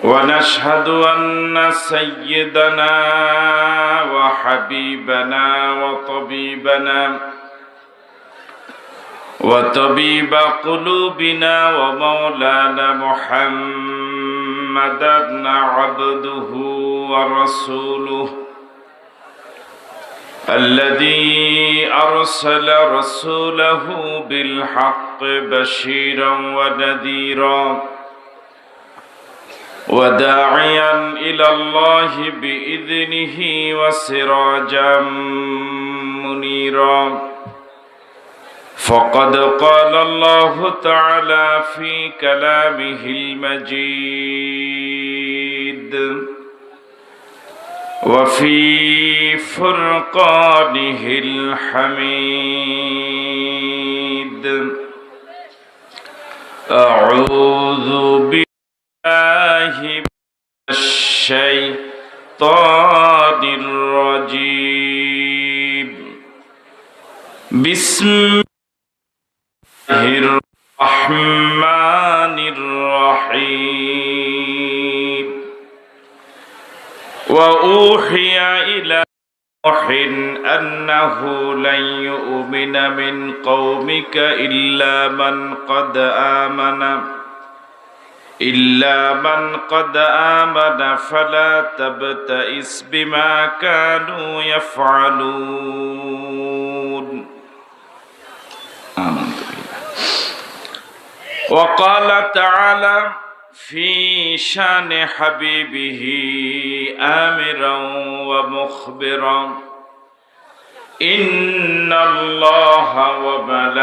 ونشهد أن سيدنا وحبيبنا وطبيبنا وطبيب قلوبنا ومولانا محمدا عبده ورسوله الذي أرسل رسوله بالحق بشيرا ونذيرا وداعيا إلى الله بإذنه وسراجا منيرا. فقد قال الله تعالى في كلامه المجيد وفي فرقانه الحميد أعوذ بالله الشيطان الرجيم بسم الله الرحمن الرحيم. وأوحي إلى نوح أنه لن يؤمن من قومك إلا من قد آمن. إلا من قد آمن فلا تبتئس بما كانوا يفعلون. بالله. وقال تعالى في شأن حبيبه آمرا ومخبرا. إن الله وملائكته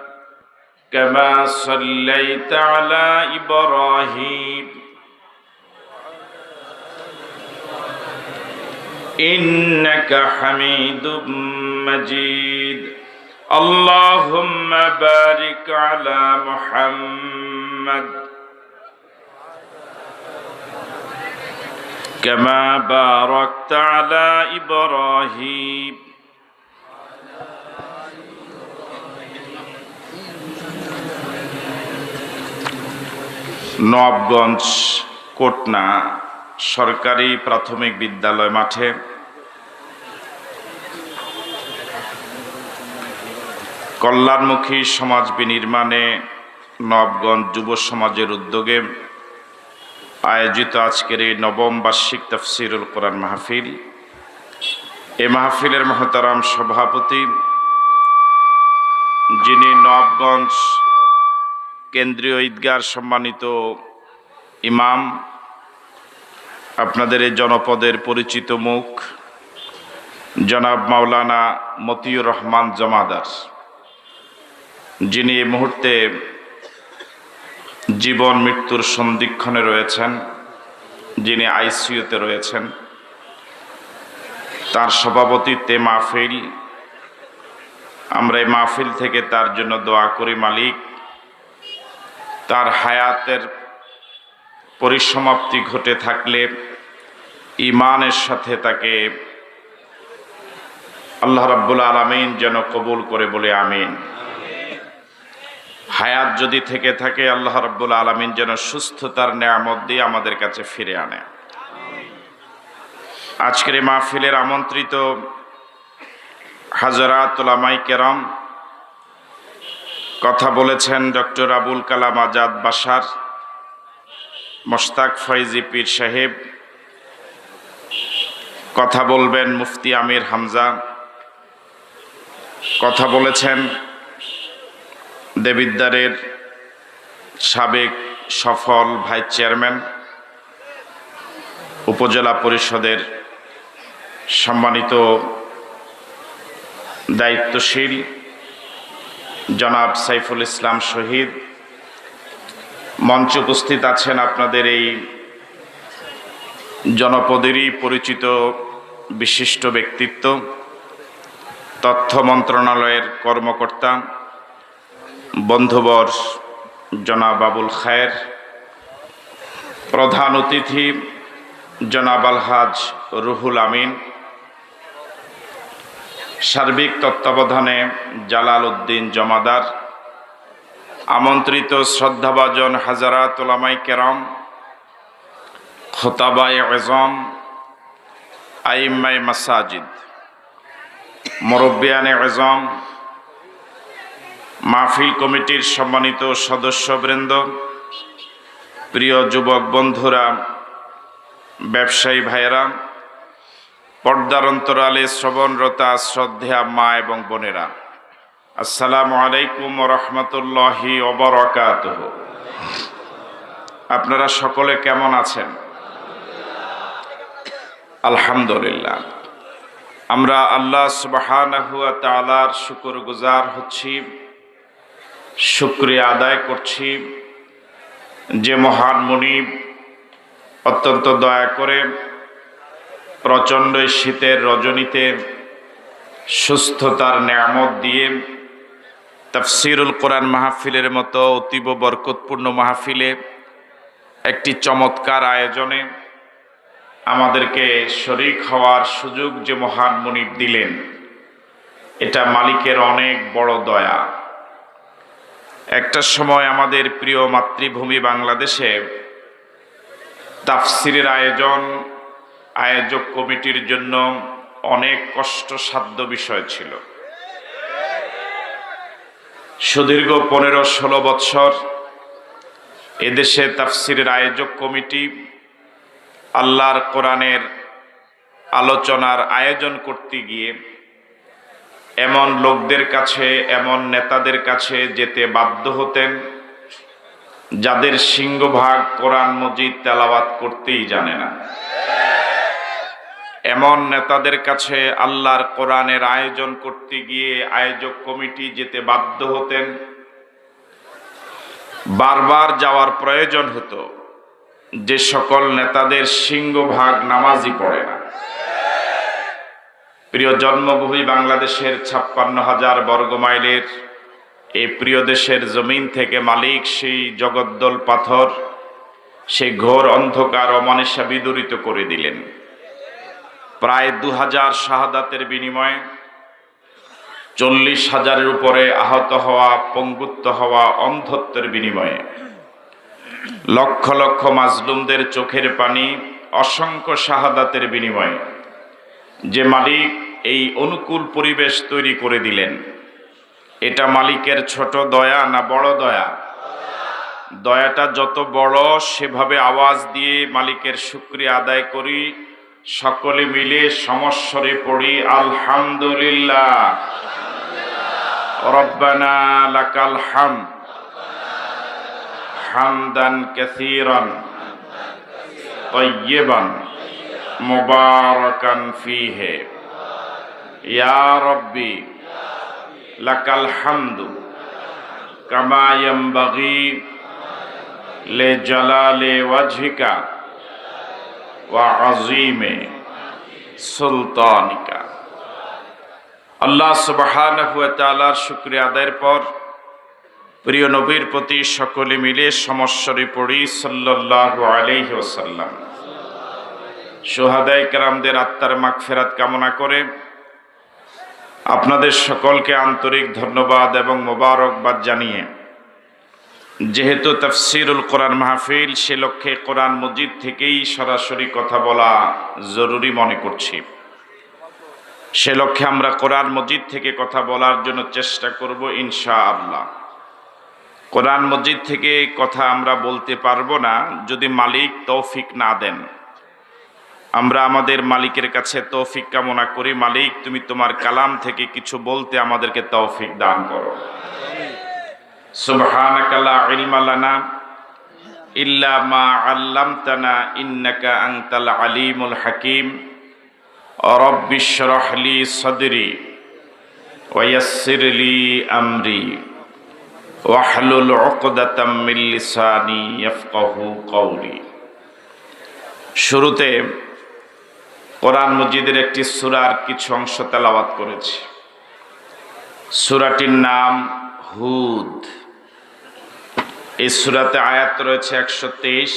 كما صليت على إبراهيم إنك حميد مجيد اللهم بارك على محمد كما باركت على إبراهيم নবগঞ্জ কোটনা সরকারি প্রাথমিক বিদ্যালয় মাঠে। কল্যাণমুখী সমাজ বিনির্মাণে নবগঞ্জ যুব সমাজের উদ্যোগে আয়োজিত আজকের এই নবম বার্ষিক তফসিরুল কোরআন মাহফিল। এ মাহফিলের মহতারাম সভাপতি যিনি নবগঞ্জ কেন্দ্রীয় ঈদগার সম্মানিত ইমাম, আপনাদের এই জনপদের পরিচিত মুখ, জনাব মাওলানা মতিউর রহমান জমাদার, যিনি এই মুহূর্তে জীবন মৃত্যুর সন্ধিক্ষণে রয়েছেন, যিনি আইসিইউতে রয়েছেন। তার সভাপতিত্বে মাহফিল, আমরা এই মাহফিল থেকে তার জন্য দোয়া করি, মালিক। তার হায়াতের পরিসমাপ্তি ঘটে থাকলে ইমানের সাথে তাকে আল্লাহ রাব্বুল আলমিন যেন কবুল করে বলে আমিন। হায়াত যদি থেকে থাকে, আল্লাহ রাব্বুল আলমিন যেন সুস্থতার নেয়ামত দিয়ে আমাদের কাছে ফিরে আনে। আজকের মাহফিলের আমন্ত্রিত হাজরাত ওলামাই কেরাম কথা বলেছেন ডক্টর আবুল কালাম আজাদ বাসার, মোশতাক ফয়জি পীর সাহেব। কথা বলবেন মুফতি আমির হামজা। কথা বলেছেন দেবিদ্বারের সাবেক সফল ভাইস চেয়ারম্যান, উপজেলা পরিষদের সম্মানিত দায়িত্বশীল জনাব সাইফুল ইসলাম শহীদ। মঞ্চ উপস্থিত আছেন আপনাদের এই জনপদেরই পরিচিত বিশিষ্ট ব্যক্তিত্ব, তথ্য মন্ত্রণালয়ের কর্মকর্তা, বন্ধুবর জনাব আবুল খায়ের, প্রধান অতিথি জনাব আলহাজ রুহুল আমিন সার্বিক তত্ত্বাবধানে জালাল উদ্দিন জমাদার, আমন্ত্রিত শ্রদ্ধাভাজন হাজারাত ওলামাই কেরাম খোতাবাই এজম আইম্মাই মাসাজিদ, মুরব্বিয়ানে এজম, মাহফিল কমিটির সম্মানিত সদস্যবৃন্দ, প্রিয় যুবক বন্ধুরা, ব্যবসায়ী ভাইয়েরা পর্দার অন্তরালে শ্রবণরতা শ্রদ্ধা মা এবং বোনেরা, আসসালামু আলাইকুম রহমতুল্লাহি অবরকাত আপনারা সকলে কেমন আছেন? আলহামদুলিল্লাহ। আমরা আল্লাহ সুবাহানহুয়া তালার শুকুর গুজার হচ্ছি, শুক্রিয়া আদায় করছি যে মহান মনিব অত্যন্ত দয়া করে প্রচণ্ড শীতের রজনীতে সুস্থতার নিয়ামত দিয়ে তফসিরুল কোরআন মাহফিলের মতো অতীব বরকতপূর্ণ মাহফিলে একটি চমৎকার আয়োজনে আমাদেরকে শরিক হওয়ার সুযোগ যে মহান মনিব দিলেন, এটা মালিকের অনেক বড় দয়া। একটা সময় আমাদের প্রিয় মাতৃভূমি বাংলাদেশে তাফসিরের আয়োজন আয়োজক কমিটির জন্য অনেক কষ্টসাধ্য বিষয় ছিল। সুদীর্ঘ পনেরো ষোলো বৎসর এদেশে তাফসিরের আয়োজক কমিটি আল্লাহর কোরআনের আলোচনার আয়োজন করতে গিয়ে এমন লোকদের কাছে, এমন নেতাদের কাছে যেতে বাধ্য হতেন যাদের সিংহভাগ কোরআন মজিদ তেলাওয়াত করতেই জানে না। এমন নেতাদের কাছে আল্লাহর কোরআনের আয়োজন করতে গিয়ে আয়োজক কমিটি যেতে বাধ্য হতেন। বারবার যাওয়ার প্রয়োজন হতো যে সকল নেতাদের সিংহভাগ নামাজই পড়ে না। প্রিয় জন্মভূমি বাংলাদেশের ছাপ্পান্ন হাজার বর্গমাইলের এই প্রিয় দেশের জমিন থেকে মালিক সেই জগদ্দল পাথর, সেই ঘোর অন্ধকার অমানিসা বিদূরিত করে দিলেন। প্রায় দু হাজার শাহাদাতের বিনিময়ে চল্লিশ হাজারের উপরে আহত হওয়া, পঙ্গুত্ব হওয়া অন্ধত্বের বিনিময়ে লক্ষ লক্ষ মাজলুমদের চোখের পানি অসংখ্য শাহাদাতের বিনিময়ে যে মালিক এই অনুকূল পরিবেশ তৈরি করে দিলেন। এটা মালিকের ছোট দয়া না বড় দয়া? দয়াটা যত বড়, সেভাবে আওয়াজ দিয়ে মালিকের শুক্রিয়া আদায় করি। সকলে মিলে সমস্বরে পড়ি আলহামদুলিল্লাহ রব্বানা লাকাল হাম হামদান কাসীরান طيبا মুবারাকান ফিহে ইয়া রব্বি লাকাল হামদু কামা ইয়ানবাগি লে জালালে আজিমে সুলতানিকা। আল্লাহ সুবহানাহু ওয়া তাআলার শুকরিয়া আদায়ের পর প্রিয় নবীর প্রতি সকলে মিলে সমস্বরে পড়ি সাল্লাল্লাহু আলাইহি ওয়াসাল্লাম। সোহাদাই কেরামদের আত্মার মাগফিরাত কামনা করে আপনাদের সকলকে আন্তরিক ধন্যবাদ এবং মোবারকবাদ জানিয়ে যেহেতু তফসিরুল কোরআন মাহফিল, সে লক্ষ্যে কোরআন মজিদ থেকেই সরাসরি কথা বলা জরুরি মনে করছি। সে লক্ষ্যে আমরা কোরআন মজিদ থেকে কথা বলার জন্য চেষ্টা করব ইনশা আল্লাহ কোরআন মসজিদ থেকে কথা আমরা বলতে পারব না, যদি মালিক তৌফিক না দেন। আমরা আমাদের মালিকের কাছে তৌফিক কামনা করি, মালিক তুমি তোমার কালাম থেকে কিছু বলতে আমাদেরকে তৌফিক দান করো। লা ইলমা লানা ইল্লা মা আল্লামতানা ইন্নাকা আনতাল আলিমুল হাকিম। রব্বি ইশরাহ লি সাদরি ওয়া ইয়াসসির লি আমরি ওয়াহলুল উকদাতাম মিন লিসানি ইয়াফকাহু কওলি। শুরুতে কোরআন মজিদের একটি সুরার কিছু অংশ তেলাওয়াত করেছি। সূরাটির নাম হুদ। এই সূরাতে আয়াত রয়েছে একশো তেইশ,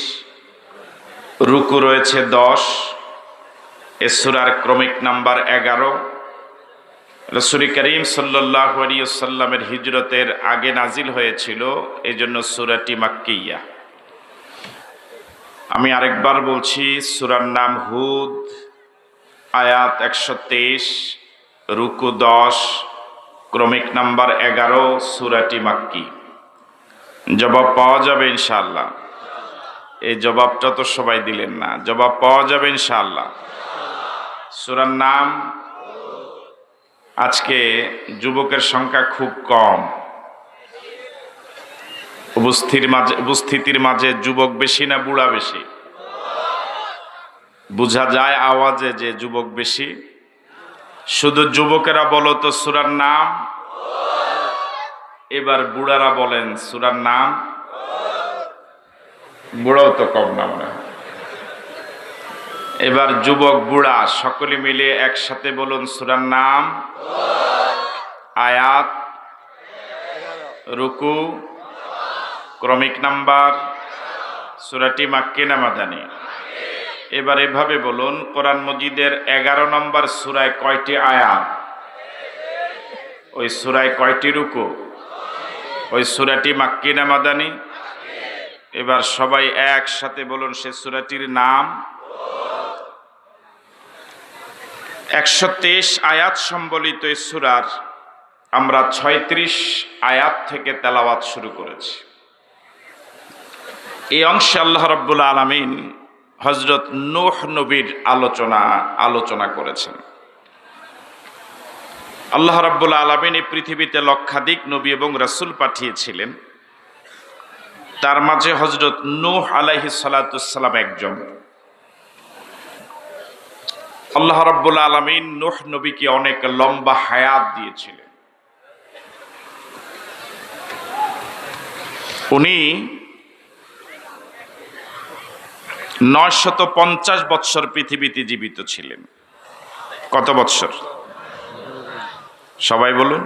রুকু রয়েছে দশ এ সূরার ক্রমিক নাম্বার এগারো। রসুরি করিম সাল্লাহ সাল্লামের হিজরতের আগে নাজিল হয়েছিল এই জন্য সুরাটি মাক্কিয়া। আমি আরেকবার বলছি, সুরার নাম হুদ, আয়াত একশো তেইশ, রুকু দশ, ক্রমিক নাম্বার এগারো, সুরাটি মাক্কি। জবাব পাওয়া যাবে ইনশাল্লাহ এই জবাবটা তো সবাই দিলেন না। জবাব পাওয়া যাবে ইনশাল্লাহ সুরার নাম, আজকে যুবকের সংখ্যা খুব কম। উপস্থিতির মাঝে উপস্থিতির মাঝে যুবক বেশি না বুড়া বেশি? বোঝা যায় আওয়াজে যে যুবক বেশি। শুধু যুবকেরা বলো তো সুরার নাম এবার বুড়ারা বলেন, সুরার নাম? বুড়াও তো কম না। মনে হয় এবার যুবক, বুড়া সকলে মিলে একসাথে বলুন, সুরার নাম? আয়াত, রুকু, ক্রমিক নাম্বার, সুরাটি মাক্কি নামাদানি এবার এভাবে বলুন, কোরআন মজিদের এগারো নম্বর সুরায় কয়টি আয়াত? ওই সুরায় কয়টি রুকু? ওই সুরাটি মাক্কি নামাদানি এবার সবাই একসাথে বলুন, সে সুরাটির নাম? একশো তেইশ আয়াত সম্বলিত এই সুরার আমরা ছয়ত্রিশ আয়াত থেকে তেলাওয়াত শুরু করেছি। এই অংশে আল্লাহ রব্বুল আলমিন হজরত নোহ নবীর আলোচনা আলোচনা করেছেন। আল্লাহ রব্বুল আলমিন এই পৃথিবীতে লক্ষাধিক নবী এবং রসুল পাঠিয়েছিলেন। তার মাঝে হজরত নূহ আলাইহি সালাতাম একজন। আল্লাহ রব্বুল আলমিন নোহ নবীকে অনেক লম্বা হায়াত দিয়েছিলেন। উনি নয়শত পঞ্চাশ বৎসর পৃথিবীতে জীবিত ছিলেন। কত বৎসর? সবাই বলুন।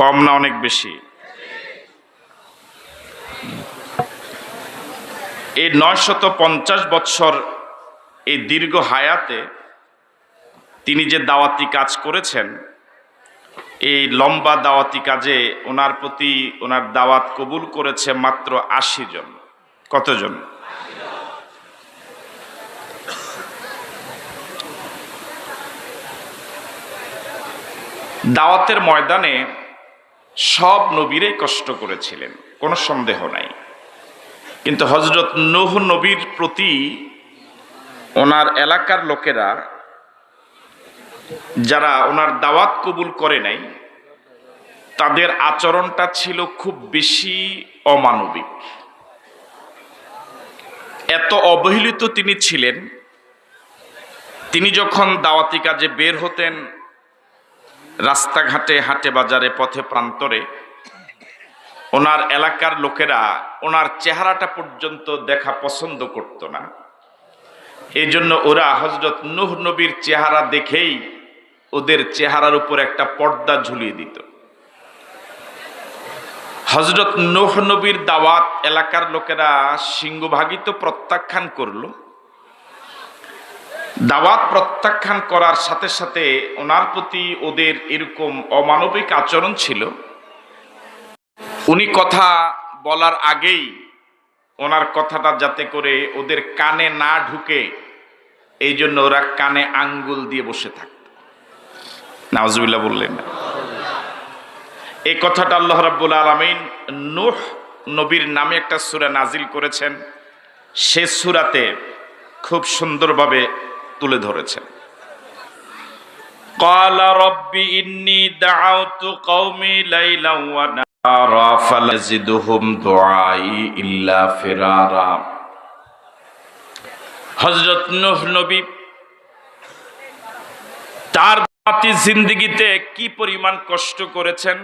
কম না অনেক বেশি? এই নয়শত পঞ্চাশ বৎসর এই দীর্ঘ হায়াতে তিনি যে দাওয়াতি কাজ করেছেন, এই লম্বা দাওয়াতি কাজে ওনার প্রতি ওনার দাওয়াত কবুল করেছে মাত্র আশি জন। কতজন? দাওয়াতের ময়দানে সব নবীরাই কষ্ট করেছিলেন, কোনো সন্দেহ নাই। কিন্তু হজরত নূহ নবীর প্রতি ওনার এলাকার লোকেরা, যারা ওনার দাওয়াত কবুল করে নাই, তাদের আচরণটা ছিল খুব বেশি অমানবিক। এত অবহেলিত তিনি ছিলেন, তিনি যখন দাওয়াতি কাজে বের হতেন রাস্তাঘাটে, হাটে, বাজারে, পথে, প্রান্তরে ওনার এলাকার লোকেরা ওনার চেহারাটা পর্যন্ত দেখা পছন্দ করত না। এই জন্য ওরা হজরত নুহ নবীর চেহারা দেখেই ওদের চেহারার উপর একটা পর্দা ঝুলিয়ে দিত। হজরত নুহ নবীর দাওয়াত এলাকার লোকেরা সিংহভাগিত প্রত্যাখ্যান করল। দাওয়াত প্রত্যাখ্যান করার সাথে সাথে ওনার প্রতি ওদের এরকম অমানবিক আচরণ ছিল। উনি কথা বলার আগেই ওনার কথাটা যাতে করে ওদের কানে না ঢুকে এই জন্য ওরা কানে আঙ্গুল দিয়ে বসে থাকত। নাওজবিল্লা বললেন না এই কথাটা আল্লাহ রাব্বুল আলামিন নুহ নবীর নামে একটা সূরা নাজিল করেছেন। সে সূরাতে খুব সুন্দরভাবে তুলে ধরেছেন ইন্নি ইল্লা তার জিন্দিগিতে কি পরিমাণ কষ্ট করেছেন?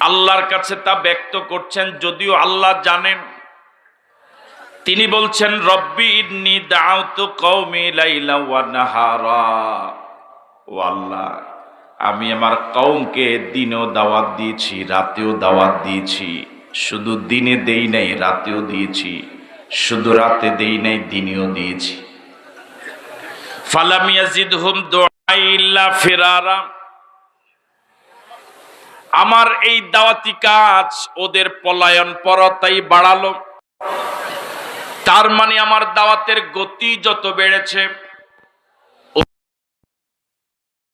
আল্লাহর কাছে তা ব্যক্ত করছেন, যদিও আল্লাহ জানেন তিনি বলছেন, রব্বি ইন্নি দাউতু কওমি লাইলা ওয়া নাহারা। ও আল্লাহ, আমি আমার কওমকে দিনেও দাওয়াত দিয়েছি, রাতেও দাওয়াত দিয়েছি। শুধু দিনে দেই নাই, রাতেও দিয়েছি। শুধু রাতে দেই নাই, দিনেও দিয়েছি। ফালাম ইয়াজিদহুম দুআই ইল্লা ফিরারা। আমার এই দাওয়াতি কাজ ওদের পলায়ন পরতাই বাড়ালো। তার মানে আমার দাওয়াতের গতি যত বেড়েছে